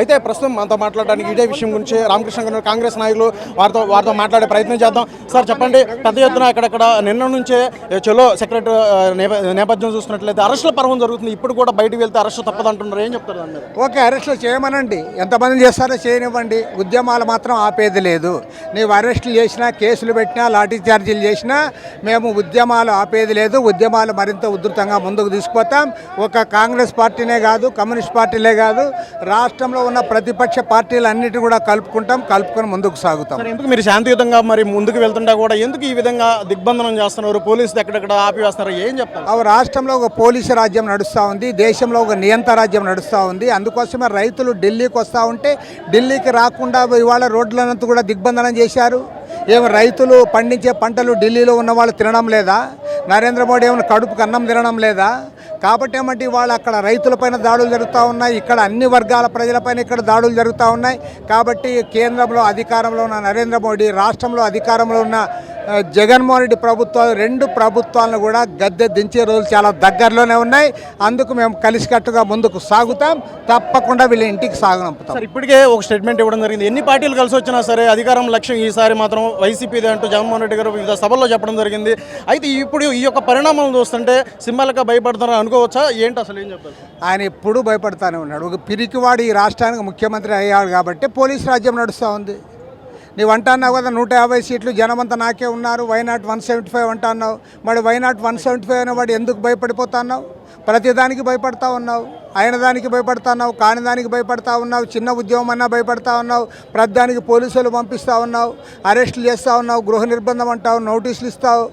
అయితే ప్రస్తుతం మనతో మాట్లాడడానికి ఇదే విషయం గురించి రామకృష్ణ గారు కాంగ్రెస్ నాయకులు వారితో వారితో మాట్లాడే ప్రయత్నం చేద్దాం. సార్ చెప్పండి పెద్ద ఎత్తున ఇక్కడక్కడ నిన్న నుంచే చలో సెక్రటరీ నేపథ్యం చూసుకున్నట్లయితే అరెస్టుల పర్వం జరుగుతుంది. ఇప్పుడు కూడా బయటకు వెళ్తే అరెస్ట్ తప్పదంటున్నారు. ఏం చెప్తారు దాని మీద? ఓకే అరెస్టులు చేయమనండి. ఎంతమంది చేస్తారో చేయనివ్వండి. ఉద్యమాలు మాత్రం ఆపేది లేదు. నీవు అరెస్టులు చేసినా కేసులు పెట్టినా లాఠీ చార్జీలు చేసినా మేము ఉద్యమాలు ఆపేది లేదు. ఉద్యమాలు మరింత ఉధృతంగా ముందుకు తీసుకుపోతాం. ఒక కాంగ్రెస్ పార్టీనే కాదు కమ్యూనిస్ట్ పార్టీలే కాదు రాష్ట్రంలో ఉన్న ప్రతిపక్ష పార్టీలన్నిటిని కూడా కలుపుకుంటాం కలుపుకొని ముందుకు సాగుతాం. ఎందుకు మీరు శాంతియుతంగా మరి ముందుకు వెళ్తుంటా కూడా ఎందుకు ఈ విధంగా దిగ్బంధనం చేస్తున్నారు? పోలీసులు ఎక్కడెక్కడ ఆపివేస్తున్నారు? ఏం చెప్తారు? అవి రాష్ట్రంలో ఒక పోలీసు రాజ్యం నడుస్తూ ఉంది దేశంలో ఒక నియంత్ర రాజ్యం నడుస్తూ ఉంది. అందుకోసమే రైతులు ఢిల్లీకి వస్తూ ఉంటే ఢిల్లీకి రాకుండా ఇవాళ రోడ్లనంతా కూడా దిగ్బంధనం చేశారు. ఏమి రైతులు పండించే పంటలు ఢిల్లీలో ఉన్న వాళ్ళు తినడం లేదా? నరేంద్ర మోడీ ఏమైనా కడుపుకు అన్నం తినడం లేదా? కాబట్టి ఏమంటే వాళ్ళు అక్కడ రైతులపైన దాడులు జరుగుతూ ఉన్నాయి ఇక్కడ అన్ని వర్గాల ప్రజలపైన ఇక్కడ దాడులు జరుగుతూ ఉన్నాయి. కాబట్టి కేంద్రంలో అధికారంలో ఉన్న నరేంద్ర మోడీ రాష్ట్రంలో అధికారంలో ఉన్న జగన్మోహన్ రెడ్డి ప్రభుత్వాలు రెండు ప్రభుత్వాలను కూడా గద్దె దించే రోజులు చాలా దగ్గరలోనే ఉన్నాయి. అందుకు మేము కలిసికట్టుగా ముందుకు సాగుతాం. తప్పకుండా వీళ్ళ ఇంటికి సాగనంపుతాం. సార్ ఇప్పటికే ఒక స్టేట్మెంట్ ఇవ్వడం జరిగింది. ఎన్ని పార్టీలు కలిసి వచ్చినా సరే అధికారం లక్ష్యం ఈసారి మాత్రం వైసీపీదే అంటూ జగన్మోహన్ రెడ్డి గారు వివిధ సభల్లో చెప్పడం జరిగింది. అయితే ఇప్పుడు ఈ యొక్క పరిణామం చూస్తుంటే సింబాలిక్గా భయపడుతున్నారు అనుకోవచ్చా? ఏంటి అసలు ఏం చెప్తారు ఆయన ఎప్పుడూ భయపడతానే ఉన్నాడు. ఒక పిరికివాడు ఈ రాష్ట్రానికి ముఖ్యమంత్రి అయ్యాడు కాబట్టి పోలీస్ రాజ్యం నడుస్తూ ఉంది. నీవు అంటున్నావు కదా నూట యాభై సీట్లు జనమంతా నాకే ఉన్నారు వైనాట్ వన్ సెవెంటీ ఫైవ్ అంటున్నావు? మరి వైనాట్ వన్ సెవెంటీ ఫైవ్ అనే వాడు ఎందుకు భయపడిపోతున్నావు? ప్రతిదానికి భయపడతా ఉన్నావు అయిన దానికి భయపడతాన్నావు కాని దానికి భయపడతా ఉన్నావు చిన్న ఉద్యమం అన్నా భయపడతా ఉన్నావు ప్రతిదానికి పోలీసులు పంపిస్తూ ఉన్నావు అరెస్టులు చేస్తూ ఉన్నావు గృహ నిర్బంధం అంటావు నోటీసులు ఇస్తావు.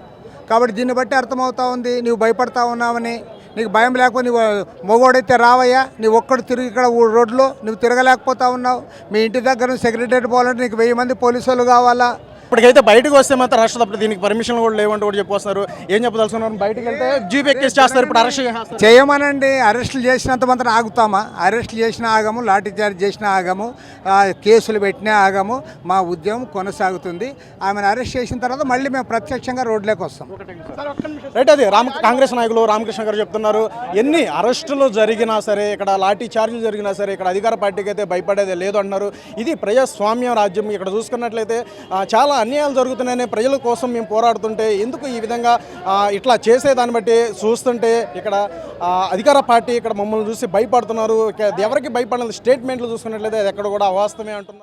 కాబట్టి దీన్ని బట్టి అర్థమవుతా ఉంది నీవు భయపడతా ఉన్నావని. నీకు భయం లేకపోతే నువ్వు మొగోడైతే రావయ్యా నువ్వు ఒక్కడు తిరిగి ఇక్కడ రోడ్లో నువ్వు తిరగలేకపోతా ఉన్నావు. మీ ఇంటి దగ్గర సెక్రటరీ పోవాలంటే నీకు వెయ్యి మంది పోలీసులు కావాలా? ఇప్పటికైతే బయటకు వస్తే మాత్రం అరెస్ట్ తప్ప దీనికి పర్మిషన్ కూడా లేవంటూ కూడా చెప్పొస్తున్నారు. ఏం చెప్పదలుచుకున్నారు? బయటకు వెళ్తే జీప్ ఎక్కేసి చేస్తారు ఇప్పుడు అరెస్ట్ చేస్తారు చేయమనండి. అరెస్టులు చేసినంత మాత్రం ఆగుతామా? అరెస్టులు చేసినా ఆగము లాఠీ చార్జ్ చేసినా ఆగము కేసులు పెట్టినా ఆగము మా ఉద్యమం కొనసాగుతుంది. ఆమెను అరెస్ట్ చేసిన తర్వాత మళ్ళీ మేము ప్రత్యక్షంగా రోడ్లోకి వస్తాం. రైట్ అది రామ కాంగ్రెస్ నాయకులు రామకృష్ణ గారు చెప్తున్నారు. ఎన్ని అరెస్టులు జరిగినా సరే ఇక్కడ లాఠీ చార్జీలు జరిగినా సరే ఇక్కడ అధికార పార్టీకి అయితే భయపడేది లేదు అంటున్నారు. ఇది ప్రజాస్వామ్యం రాజ్యం. ఇక్కడ చూసుకున్నట్లయితే చాలా అన్యాయాలు జరుగుతున్నాయని ప్రజల కోసం మేము పోరాడుతుంటే ఎందుకు ఈ విధంగా ఇట్లా చేసే దాన్ని బట్టి చూస్తుంటే ఇక్కడ అధికార పార్టీ ఇక్కడ మమ్మల్ని చూసి భయపడుతున్నారు. ఎవరికి భయపడలేదు స్టేట్మెంట్లు చూసుకున్నట్లయితే అది ఎక్కడ కూడా అవాస్తవమే అంటున్నారు.